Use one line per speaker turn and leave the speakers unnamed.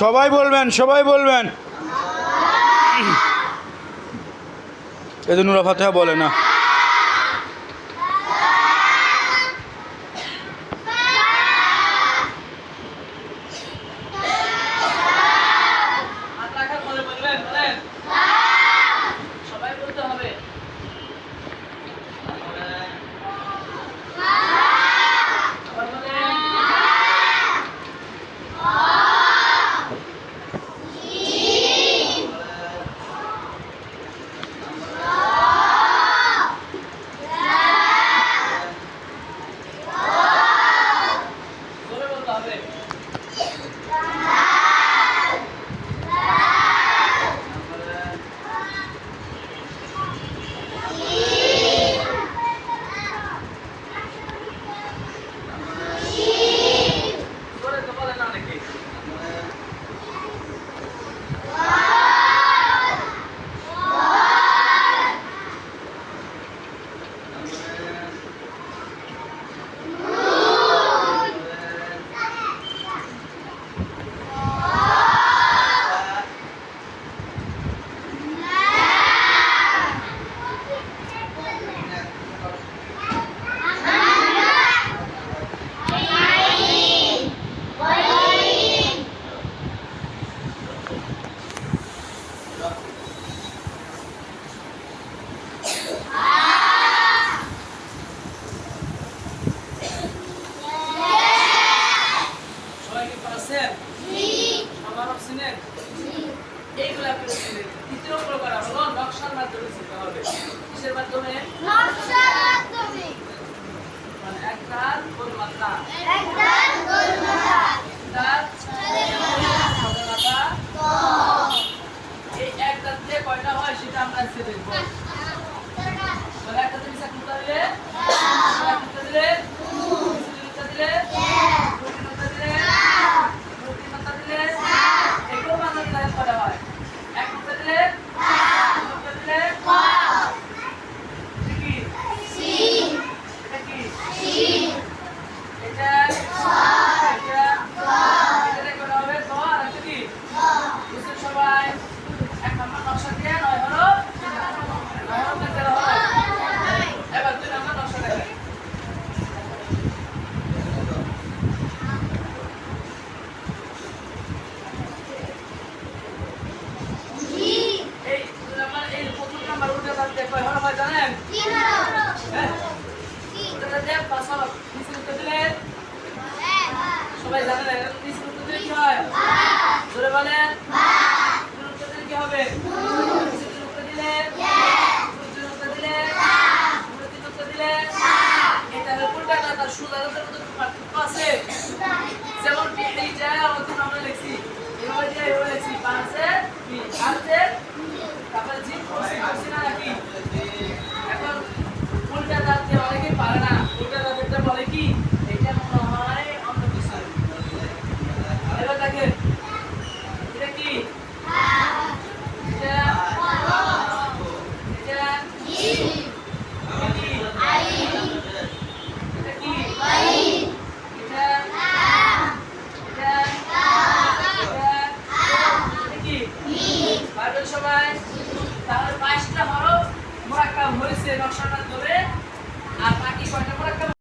সবাই বলবেন সবাই বলবেন। এদের নুরা ফাতে বলে না।
কিসের মাধ্যমে সবাই জানেন কি? হয় ধরে বলেন কি হবে দিলে দিলে দিলে এটা কোনটা না তার সুদারতার মধ্যে পার্থক্য আছে যেমন এই যা আমাদের এভাবে যা এভাবে লিখছি তারপরে জিম করছি করছি না নাকি নিচের নকশাটা ধরে আর বাকি কয়টা